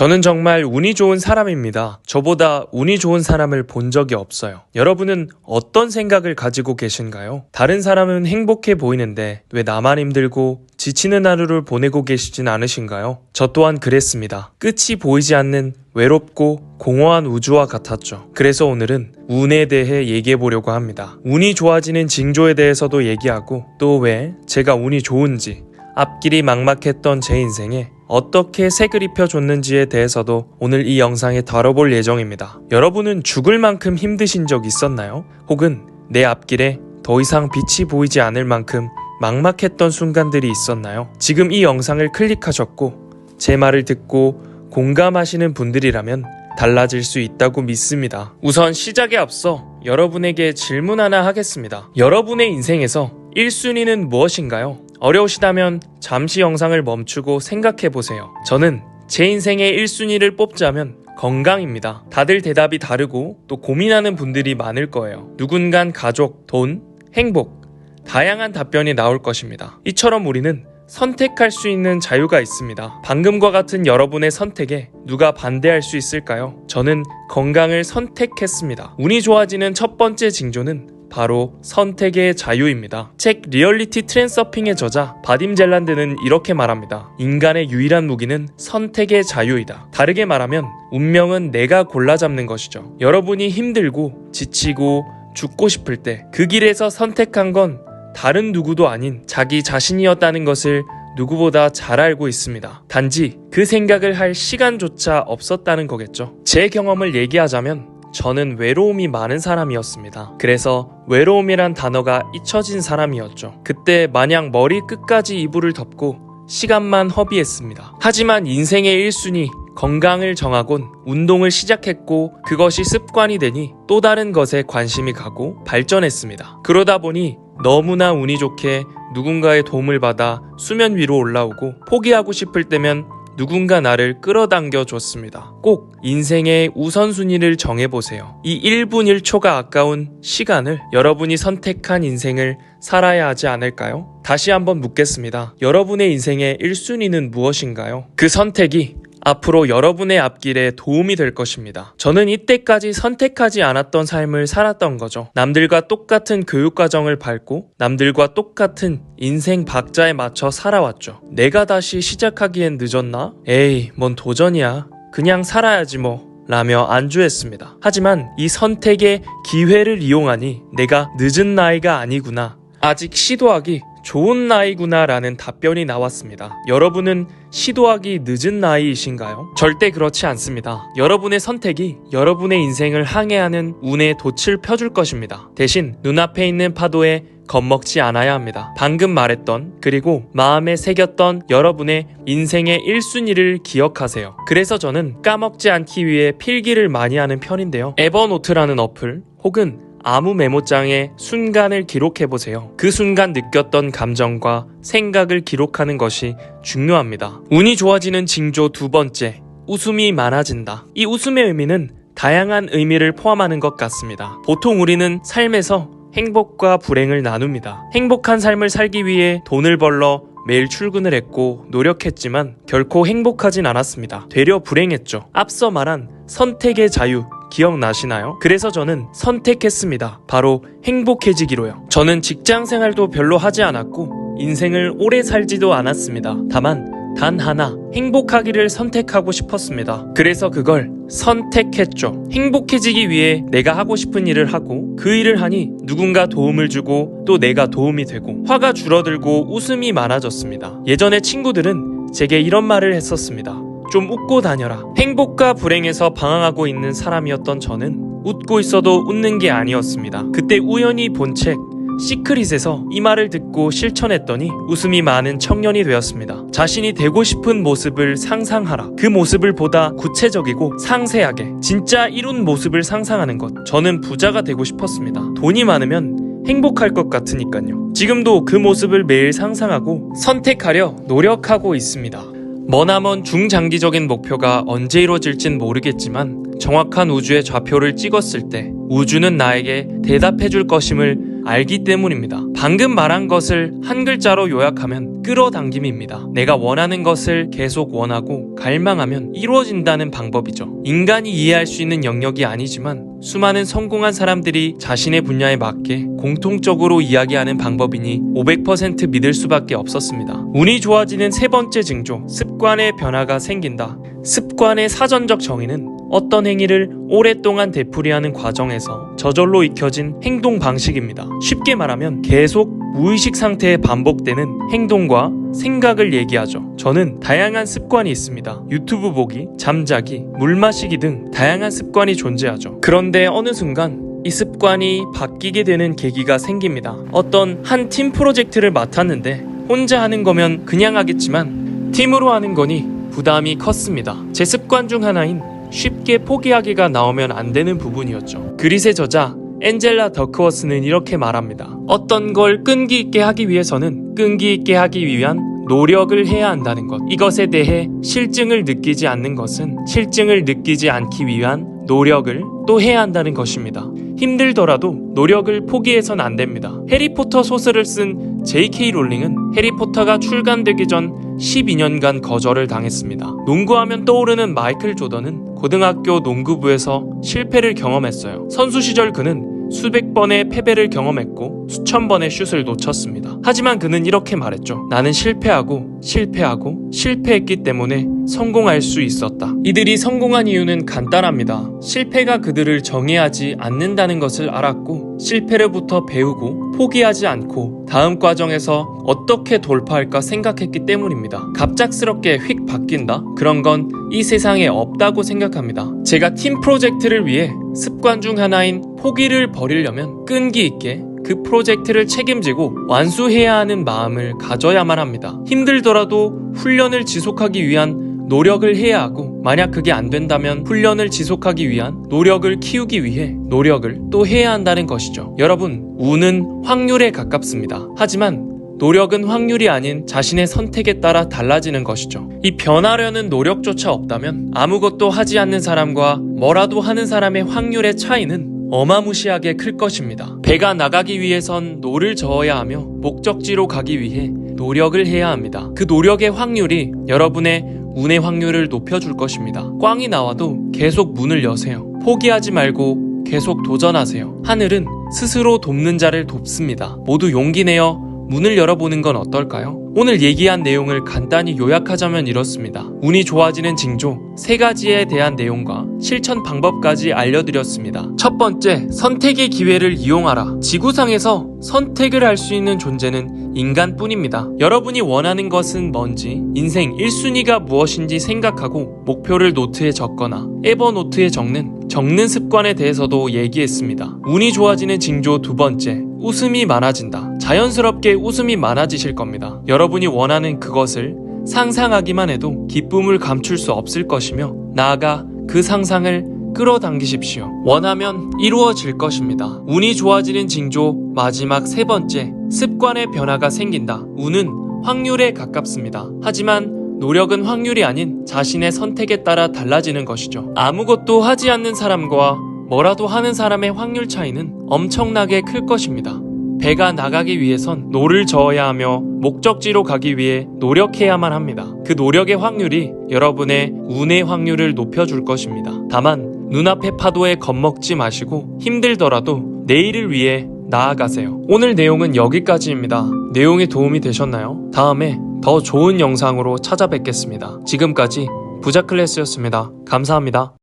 저는 정말 운이 좋은 사람입니다. 저보다 운이 좋은 사람을 본 적이 없어요. 여러분은 어떤 생각을 가지고 계신가요? 다른 사람은 행복해 보이는데 왜 나만 힘들고 지치는 하루를 보내고 계시진 않으신가요? 저 또한 그랬습니다. 끝이 보이지 않는 외롭고 공허한 우주와 같았죠. 그래서 오늘은 운에 대해 얘기해 보려고 합니다. 운이 좋아지는 징조에 대해서도 얘기하고 또 왜 제가 운이 좋은지 앞길이 막막했던 제 인생에 어떻게 색을 입혀줬는지에 대해서도 오늘 이 영상에 다뤄볼 예정입니다. 여러분은 죽을 만큼 힘드신 적 있었나요? 혹은 내 앞길에 더 이상 빛이 보이지 않을 만큼 막막했던 순간들이 있었나요? 지금 이 영상을 클릭하셨고 제 말을 듣고 공감하시는 분들이라면 달라질 수 있다고 믿습니다. 우선 시작에 앞서 여러분에게 질문 하나 하겠습니다. 여러분의 인생에서 1순위는 무엇인가요? 어려우시다면 잠시 영상을 멈추고 생각해 보세요. 저는 제 인생의 1순위를 뽑자면 건강입니다. 다들 대답이 다르고 또 고민하는 분들이 많을 거예요. 누군간 가족, 돈, 행복, 다양한 답변이 나올 것입니다. 이처럼 우리는 선택할 수 있는 자유가 있습니다. 방금과 같은 여러분의 선택에 누가 반대할 수 있을까요? 저는 건강을 선택했습니다. 운이 좋아지는 첫 번째 징조는 바로 선택의 자유입니다. 책 리얼리티 트랜서핑의 저자 바딤 젤란드는 이렇게 말합니다. 인간의 유일한 무기는 선택의 자유이다. 다르게 말하면 운명은 내가 골라 잡는 것이죠. 여러분이 힘들고 지치고 죽고 싶을 때 그 길에서 선택한 건 다른 누구도 아닌 자기 자신이었다는 것을 누구보다 잘 알고 있습니다. 단지 그 생각을 할 시간조차 없었다는 거겠죠. 제 경험을 얘기하자면 저는 외로움이 많은 사람이었습니다. 그래서 외로움이란 단어가 잊혀진 사람이었죠. 그때 마냥 머리 끝까지 이불을 덮고 시간만 허비했습니다. 하지만 인생의 1순위 건강을 정하곤 운동을 시작했고 그것이 습관이 되니 또 다른 것에 관심이 가고 발전했습니다. 그러다 보니 너무나 운이 좋게 누군가의 도움을 받아 수면 위로 올라오고 포기하고 싶을 때면 누군가 나를 끌어당겨 줬습니다. 꼭 인생의 우선순위를 정해보세요. 이 1분 1초가 아까운 시간을 여러분이 선택한 인생을 살아야 하지 않을까요? 다시 한번 묻겠습니다. 여러분의 인생의 1순위는 무엇인가요? 그 선택이 앞으로 여러분의 앞길에 도움이 될 것입니다. 저는 이때까지 선택하지 않았던 삶을 살았던 거죠. 남들과 똑같은 교육과정을 밟고 남들과 똑같은 인생 박자에 맞춰 살아왔죠. 내가 다시 시작하기엔 늦었나? 에이, 뭔 도전이야. 그냥 살아야지 뭐. 라며 안주했습니다. 하지만 이 선택의 기회를 이용하니 내가 늦은 나이가 아니구나. 아직 시도하기 좋은 나이구나라는 답변이 나왔습니다. 여러분은 시도하기 늦은 나이이신가요? 절대 그렇지 않습니다. 여러분의 선택이 여러분의 인생을 항해하는 운의 돛을 펴줄 것입니다. 대신 눈앞에 있는 파도에 겁먹지 않아야 합니다. 방금 말했던 그리고 마음에 새겼던 여러분의 인생의 1순위를 기억하세요. 그래서 저는 까먹지 않기 위해 필기를 많이 하는 편인데요. 에버노트라는 어플 혹은 아무 메모장에 순간을 기록해 보세요. 그 순간 느꼈던 감정과 생각을 기록하는 것이 중요합니다. 운이 좋아지는 징조 두 번째, 웃음이 많아진다. 이 웃음의 의미는 다양한 의미를 포함하는 것 같습니다. 보통 우리는 삶에서 행복과 불행을 나눕니다. 행복한 삶을 살기 위해 돈을 벌러 매일 출근을 했고 노력했지만 결코 행복하진 않았습니다. 되려 불행했죠. 앞서 말한 선택의 자유, 기억나시나요? 그래서 저는 선택했습니다. 바로 행복해지기로요. 저는 직장 생활도 별로 하지 않았고 인생을 오래 살지도 않았습니다. 다만 단 하나 행복하기를 선택하고 싶었습니다. 그래서 그걸 선택했죠. 행복해지기 위해 내가 하고 싶은 일을 하고 그 일을 하니 누군가 도움을 주고 또 내가 도움이 되고 화가 줄어들고 웃음이 많아졌습니다. 예전에 친구들은 제게 이런 말을 했었습니다. 좀 웃고 다녀라. 행복과 불행에서 방황하고 있는 사람이었던 저는 웃고 있어도 웃는 게 아니었습니다. 그때 우연히 본 책 시크릿에서 이 말을 듣고 실천했더니 웃음이 많은 청년이 되었습니다. 자신이 되고 싶은 모습을 상상하라. 그 모습을 보다 구체적이고 상세하게 진짜 이룬 모습을 상상하는 것. 저는 부자가 되고 싶었습니다. 돈이 많으면 행복할 것 같으니까요. 지금도 그 모습을 매일 상상하고 선택하려 노력하고 있습니다. 머나먼 중장기적인 목표가 언제 이루어질진 모르겠지만 정확한 우주의 좌표를 찍었을 때 우주는 나에게 대답해 줄 것임을 알기 때문입니다. 방금 말한 것을 한 글자로 요약하면 끌어당김입니다. 내가 원하는 것을 계속 원하고 갈망하면 이루어진다는 방법이죠. 인간이 이해할 수 있는 영역이 아니지만 수많은 성공한 사람들이 자신의 분야에 맞게 공통적으로 이야기하는 방법이니 500% 믿을 수밖에 없었습니다. 운이 좋아지는 세 번째 징조, 습관의 변화가 생긴다. 습관의 사전적 정의는 어떤 행위를 오랫동안 되풀이하는 과정에서 저절로 익혀진 행동 방식입니다. 쉽게 말하면 계속 무의식 상태에 반복되는 행동과 생각을 얘기하죠. 저는 다양한 습관이 있습니다. 유튜브 보기, 잠자기, 물 마시기 등 다양한 습관이 존재하죠. 그런데 어느 순간 이 습관이 바뀌게 되는 계기가 생깁니다. 어떤 한 팀 프로젝트를 맡았는데 혼자 하는 거면 그냥 하겠지만 팀으로 하는 거니 부담이 컸습니다. 제 습관 중 하나인 쉽게 포기하기가 나오면 안 되는 부분이었죠. 그릿의 저자 엔젤라 더크워스는 이렇게 말합니다. 어떤 걸 끈기 있게 하기 위해서는 끈기 있게 하기 위한 노력을 해야 한다는 것. 이것에 대해 실증을 느끼지 않는 것은 실증을 느끼지 않기 위한 노력을 또 해야 한다는 것입니다. 힘들더라도 노력을 포기해선 안 됩니다. 해리포터 소설을 쓴 J.K. 롤링은 해리포터가 출간되기 전 12년간 거절을 당했습니다. 농구하면 떠오르는 마이클 조던은 고등학교 농구부에서 실패를 경험했어요. 선수 시절 그는 수백 번의 패배를 경험했고 수천 번의 슛을 놓쳤습니다. 하지만 그는 이렇게 말했죠. 나는 실패하고 실패하고 실패했기 때문에 성공할 수 있었다. 이들이 성공한 이유는 간단합니다. 실패가 그들을 정의하지 않는다는 것을 알았고 실패로부터 배우고 포기하지 않고 다음 과정에서 어떻게 돌파할까 생각했기 때문입니다. 갑작스럽게 휙 바뀐다? 그런 건 이 세상에 없다고 생각합니다. 제가 팀 프로젝트를 위해 습관 중 하나인 포기를 버리려면 끈기 있게 그 프로젝트를 책임지고 완수해야 하는 마음을 가져야만 합니다. 힘들더라도 훈련을 지속하기 위한 노력을 해야 하고 만약 그게 안 된다면 훈련을 지속하기 위한 노력을 키우기 위해 노력을 또 해야 한다는 것이죠. 여러분, 운은 확률에 가깝습니다. 하지만 노력은 확률이 아닌 자신의 선택에 따라 달라지는 것이죠. 이 변하려는 노력조차 없다면 아무것도 하지 않는 사람과 뭐라도 하는 사람의 확률의 차이는 어마무시하게 클 것입니다. 배가 나가기 위해선 노를 저어야 하며 목적지로 가기 위해 노력을 해야 합니다. 그 노력의 확률이 여러분의 운의 확률을 높여줄 것입니다. 꽝이 나와도 계속 문을 여세요. 포기하지 말고 계속 도전하세요. 하늘은 스스로 돕는 자를 돕습니다. 모두 용기 내어 문을 열어보는 건 어떨까요? 오늘 얘기한 내용을 간단히 요약하자면 이렇습니다. 운이 좋아지는 징조 세 가지에 대한 내용과 실천 방법까지 알려드렸습니다. 첫 번째, 선택의 기회를 이용하라. 지구상에서 선택을 할 수 있는 존재는 인간뿐입니다. 여러분이 원하는 것은 뭔지, 인생 1순위가 무엇인지 생각하고 목표를 노트에 적거나 에버노트에 적는 적는 습관에 대해서도 얘기했습니다. 운이 좋아지는 징조 두 번째, 웃음이 많아진다. 자연스럽게 웃음이 많아지실 겁니다. 여러분이 원하는 그것을 상상하기만 해도 기쁨을 감출 수 없을 것이며, 나아가 그 상상을 끌어당기십시오. 원하면 이루어질 것입니다. 운이 좋아지는 징조 마지막 세 번째, 습관의 변화가 생긴다. 운은 확률에 가깝습니다. 하지만 노력은 확률이 아닌 자신의 선택에 따라 달라지는 것이죠. 아무것도 하지 않는 사람과 뭐라도 하는 사람의 확률 차이는 엄청나게 클 것입니다. 배가 나가기 위해선 노를 저어야 하며 목적지로 가기 위해 노력해야만 합니다. 그 노력의 확률이 여러분의 운의 확률을 높여줄 것입니다. 다만 눈앞의 파도에 겁먹지 마시고 힘들더라도 내일을 위해 나아가세요. 오늘 내용은 여기까지입니다. 내용이 도움이 되셨나요? 다음에 더 좋은 영상으로 찾아뵙겠습니다. 지금까지 부자클래스였습니다. 감사합니다.